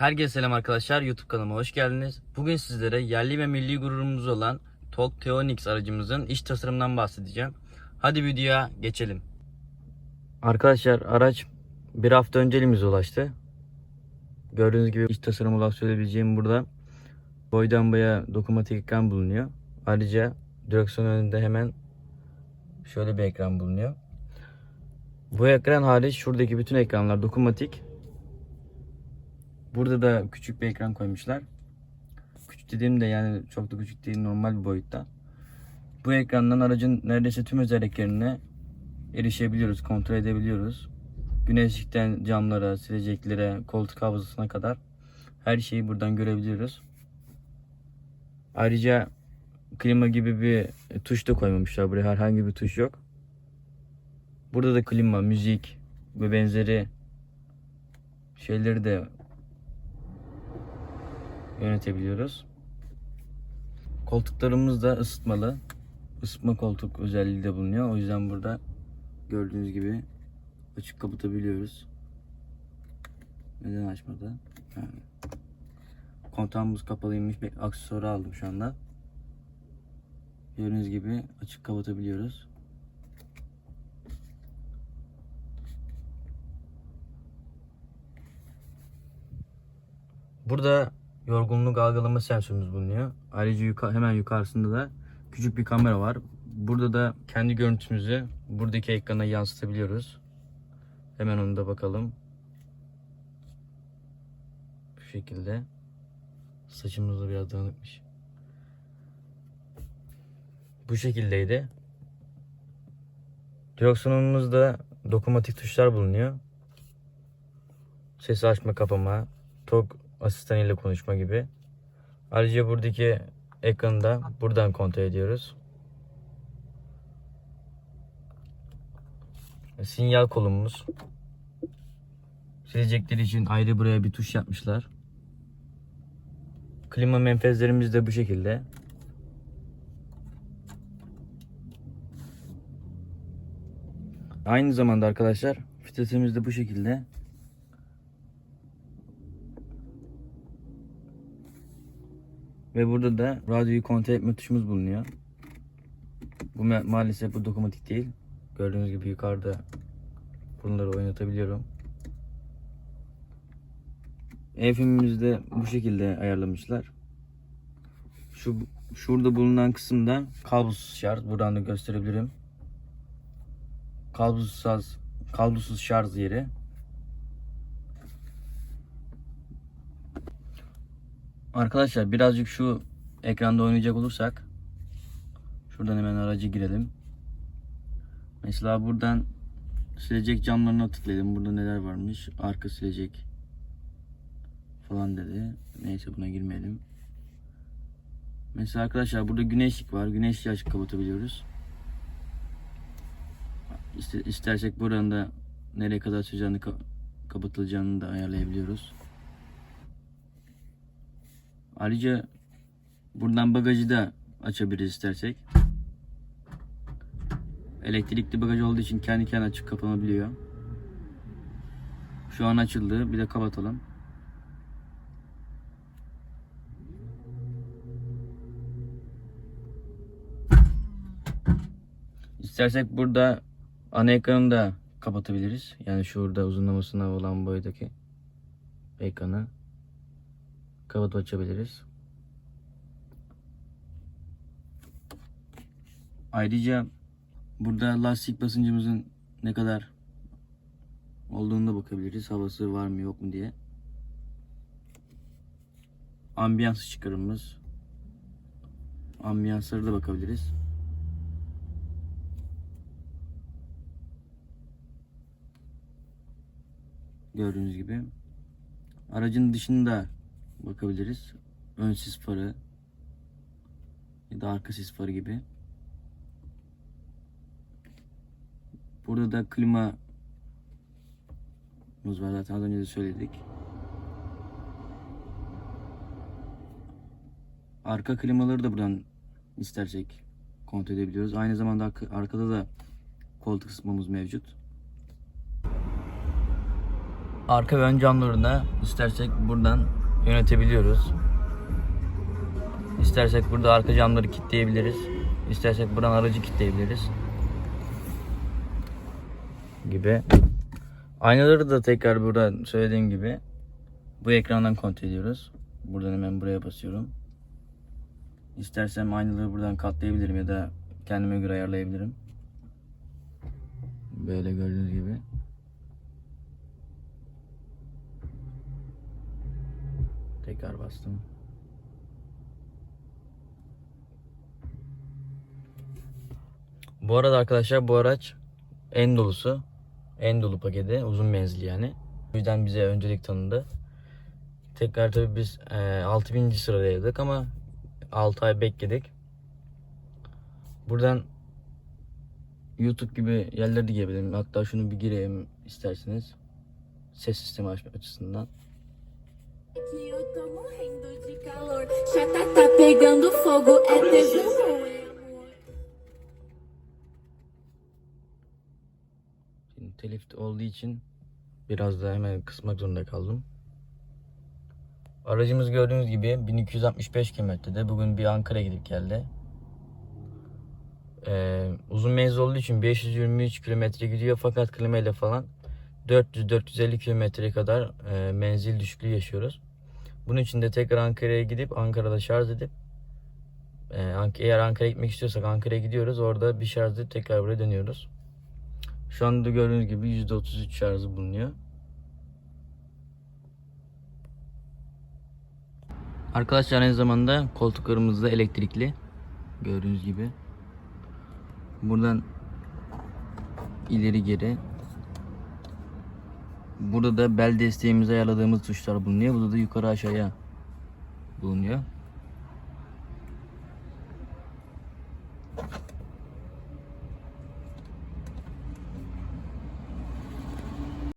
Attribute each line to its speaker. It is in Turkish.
Speaker 1: Herkese selam arkadaşlar. YouTube kanalıma hoş geldiniz. Bugün sizlere yerli ve milli gururumuz olan Tok Teonix aracımızın iç tasarımından bahsedeceğim. Hadi videoya geçelim. Arkadaşlar araç bir hafta önce elimize ulaştı. Gördüğünüz gibi iç tasarım olarak söyleyebileceğim burada boydan boya dokunmatik ekran bulunuyor. Ayrıca direksiyon önünde hemen şöyle bir ekran bulunuyor. Bu ekran hariç şuradaki bütün ekranlar dokunmatik. Burada da küçük bir ekran koymuşlar. Küçük dediğim de yani çok da küçük değil normal bir boyutta. Bu ekrandan aracın neredeyse tüm özelliklerine erişebiliyoruz, kontrol edebiliyoruz. Güneşlikten camlara, sileceklere, koltuk havuzasına kadar her şeyi buradan görebiliyoruz. Ayrıca klima gibi bir tuş da koymamışlar. Buraya herhangi bir tuş yok. Burada da klima, müzik ve benzeri şeyleri de yönetebiliyoruz. Koltuklarımız da ısıtmalı. Isıtma koltuk özelliği de bulunuyor. O yüzden burada gördüğünüz gibi açık kapatabiliyoruz. Neden açmadı? Yani. Kontağımız kapalıymış. Bir aksesuarı aldım şu anda. Gördüğünüz gibi açık kapatabiliyoruz. Burada yorgunluk algılama sensörümüz bulunuyor. Ayrıca yuka- hemen yukarısında da küçük bir kamera var. Burada da kendi görüntümüzü buradaki ekrana yansıtabiliyoruz. Hemen onu da bakalım. Bu şekilde. Saçımız da biraz dağınıkmış. Bu şekildeydi. Direksiyonumuzda dokunmatik tuşlar bulunuyor. Sesi açma kapama, tok asistanıyla konuşma gibi. Ayrıca buradaki ekranı da buradan kontrol ediyoruz. Sinyal kolumuz. Silecekleri için ayrı buraya bir tuş yapmışlar. Klima menfezlerimiz de bu şekilde. Aynı zamanda arkadaşlar fitesimiz de bu şekilde. Ve burada da radyoyu kontrol etme tuşumuz bulunuyor. Bu ma- maalesef bu dokunmatik değil. Gördüğünüz gibi yukarıda bunları oynatabiliyorum. Efimimizi de bu şekilde ayarlamışlar. Şu şurada bulunan kısımda kablosuz şarj. Buradan da gösterebilirim. Kablosuz kablosuz şarj yeri. Arkadaşlar birazcık şu ekranda oynayacak olursak şuradan hemen araca girelim. Mesela buradan silecek camlarına tıklayalım. Burada neler varmış? Arka silecek falan dedi. Neyse buna girmeyelim. Mesela arkadaşlar burada güneşlik var. Güneşliği açık kapatabiliyoruz. İste- İstersek buranın da nereye kadar ka- kapatılacağını da ayarlayabiliyoruz. Ayrıca buradan bagajı da açabiliriz istersek. Elektrikli bagaj olduğu için kendi kendine açıp kapanabiliyor. Şu an açıldı. Bir de kapatalım. İstersek burada ana ekranı da kapatabiliriz. Yani şurada uzunlamasına olan boydaki ekranı kapatıp açabiliriz. Ayrıca burada lastik basıncımızın ne kadar olduğunu da bakabiliriz. Havası var mı yok mu diye. Ambiyans çıkarımız. Ambiyanslara da bakabiliriz. Gördüğünüz gibi. Aracın dışında bakabiliriz. Ön sis farı ya da arka sis farı gibi. Burada da klima var zaten az önce de söyledik. Arka klimaları da buradan istersek kontrol edebiliyoruz. Aynı zamanda arka- arkada da koltuk ısıtmamız mevcut. arka ve ön camlarını istersek buradan yönetebiliyoruz. İstersek burada arka camları kilitleyebiliriz. İstersek buradan aracı kilitleyebiliriz. Gibi. Aynaları da tekrar burada söylediğim gibi bu ekrandan kontrol ediyoruz. Buradan hemen buraya basıyorum. İstersem aynaları buradan katlayabilirim ya da kendime göre ayarlayabilirim. Böyle gördüğünüz gibi. Tekrar bastım. Bu arada arkadaşlar bu araç en dolusu. En dolu paketi. Uzun menzili yani. O yüzden bize öncelik tanındı. Tekrar tabii biz e, 6000. sıradaydık ama 6 ay bekledik. Buradan YouTube gibi yerlere de. Hatta şunu bir gireyim isterseniz. Ses sistemi açma açısından.
Speaker 2: Tô morrendo de calor. Já tá, tá pegando fogo, é tesão
Speaker 1: telif olduğu için biraz da hemen kısmak zorunda kaldım. Aracımız gördüğünüz gibi 1265 kilometrede. Bugün bir Ankara'ya gidip geldi. Ee, uzun menzil olduğu için 523 kilometre gidiyor fakat klimayla falan 400-450 kilometreye kadar e, menzil düşüklüğü yaşıyoruz. Bunun için de tekrar Ankara'ya gidip Ankara'da şarj edip e, eğer Ankara'ya gitmek istiyorsak Ankara'ya gidiyoruz. Orada bir şarj edip tekrar buraya dönüyoruz. Şu anda gördüğünüz gibi %33 şarjı bulunuyor. Arkadaşlar aynı zamanda koltuklarımız da elektrikli. Gördüğünüz gibi. Buradan ileri geri. Burada da bel desteğimizi ayarladığımız tuşlar bulunuyor. Burada da yukarı aşağıya bulunuyor.